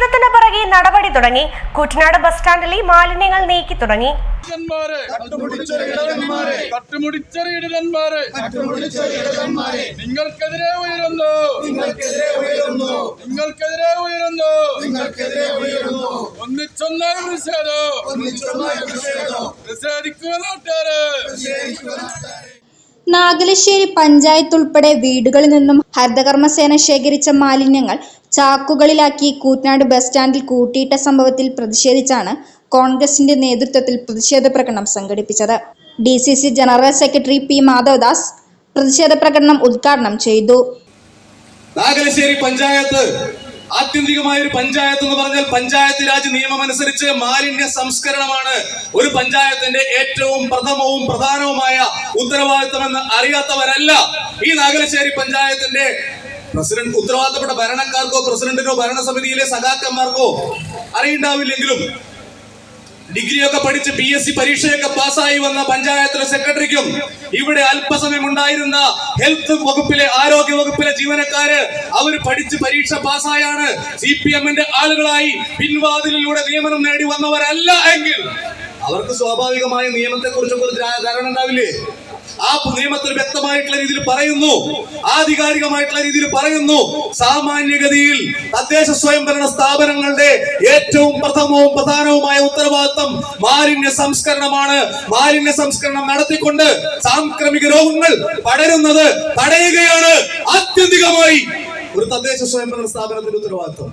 പ്രതിഷേധത്തിന് പിറകെ നടപടി തുടങ്ങി. കുട്ടനാട് ബസ് സ്റ്റാൻഡിലെ മാലിന്യങ്ങൾ നീക്കി തുടങ്ങി. നിങ്ങൾക്കെതിരെ ഉയരുന്നു. നിങ്ങൾക്കെതിരെ ഉയരുന്നു. ഒന്നിച്ചൊന്നായി പ്രതിഷേധം. പ്രതിഷേധിക്കുക നാട്ടുകാര്. നാഗലശ്ശേരി പഞ്ചായത്ത് ഉൾപ്പെടെ വീടുകളിൽ നിന്നും ഹരിതകർമ്മസേന ശേഖരിച്ച മാലിന്യങ്ങൾ ചാക്കുകളിലാക്കി കൂറ്റനാട് ബസ് സ്റ്റാൻഡിൽ കൂട്ടിയിട്ട സംഭവത്തിൽ പ്രതിഷേധിച്ചാണ് കോൺഗ്രസിന്റെ നേതൃത്വത്തിൽ പ്രതിഷേധ പ്രകടനം സംഘടിപ്പിച്ചത്. D C C general secretary P Madhavadas പ്രതിഷേധ പ്രകടനം ഉദ്ഘാടനം ചെയ്തു. നാഗലശ്ശേരി പഞ്ചായത്ത് ആത്യന്തികമായ ഒരു പഞ്ചായത്ത് എന്ന് പറഞ്ഞാൽ പഞ്ചായത്ത് രാജ് നിയമം അനുസരിച്ച് മാലിന്യ സംസ്കരണമാണ് ഒരു പഞ്ചായത്തിന്റെ ഏറ്റവും പ്രഥമവും പ്രധാനവുമായ ഉത്തരവാദിത്തമെന്ന് അറിയാത്തവരല്ല. ഈ നാഗലശ്ശേരി പഞ്ചായത്തിന്റെ പ്രസിഡന്റ് ഉത്തരവാദിത്തപ്പെട്ട ഭരണക്കാർക്കോ പ്രസിഡന്റിനോ ഭരണസമിതിയിലെ സഖാക്കന്മാർക്കോ അറിയുണ്ടാവില്ലെങ്കിലും ഡിഗ്രിയൊക്കെ പഠിച്ച് പി എസ് സി പരീക്ഷയൊക്കെ പാസ്സായി വന്ന പഞ്ചായത്തിലെ സെക്രട്ടറിക്കും ഇവിടെ അല്പസമയം ഉണ്ടായിരുന്ന ഹെൽത്ത് വകുപ്പിലെ ആരോഗ്യ വകുപ്പിലെ ജീവനക്കാര് അവർ പഠിച്ച് പരീക്ഷ പാസ്സായാണ്. സി പി എമ്മിന്റെ ആളുകളായി പിൻവാതിലിലൂടെ നിയമനം നേടി വന്നവരല്ല എങ്കിൽ അവർക്ക് സ്വാഭാവികമായ നിയമത്തെ കുറിച്ചൊക്കെ ഒരു ധാരണ ഉണ്ടാവില്ലേ? ആ നിയമത്തിൽ വ്യക്തമായിട്ടുള്ള രീതിയിൽ പറയുന്നു. ആധികാരികമായിട്ടുള്ള രീതിയിൽ പറയുന്നു. സാമാന്യഗതിയിൽ തദ്ദേശ സ്വയംഭരണ സ്ഥാപനങ്ങളുടെ ഏറ്റവും പ്രഥമവും പ്രധാനവുമായ ഉത്തരവാദിത്വം മാലിന്യ സംസ്കരണമാണ്. മാലിന്യ സംസ്കരണം നടത്തിക്കൊണ്ട് സാംക്രമിക രോഗങ്ങൾ പടരുന്നത് തടയുകയാണ് ആത്യന്തികമായി ഒരു തദ്ദേശ സ്വയംഭരണ സ്ഥാപനത്തിന്റെ ഉത്തരവാദിത്വം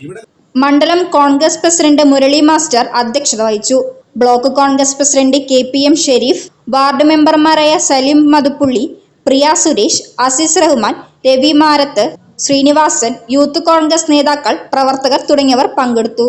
ഇവിടെ മണ്ഡലം കോൺഗ്രസ് പ്രസിഡന്റ് മുരളി മാസ്റ്റർ അധ്യക്ഷത വഹിച്ചു. Block Congress president K P M Sherif ward മെമ്പർമാരായ സലീം മതുപ്പുള്ളി പ്രിയ സുരേഷ് അസീസ് റഹ്മാൻ രവി മാരത്ത് ശ്രീനിവാസൻ യൂത്ത് കോൺഗ്രസ് നേതാക്കൾ പ്രവർത്തകർ തുടങ്ങിയവർ പങ്കെടുത്തു.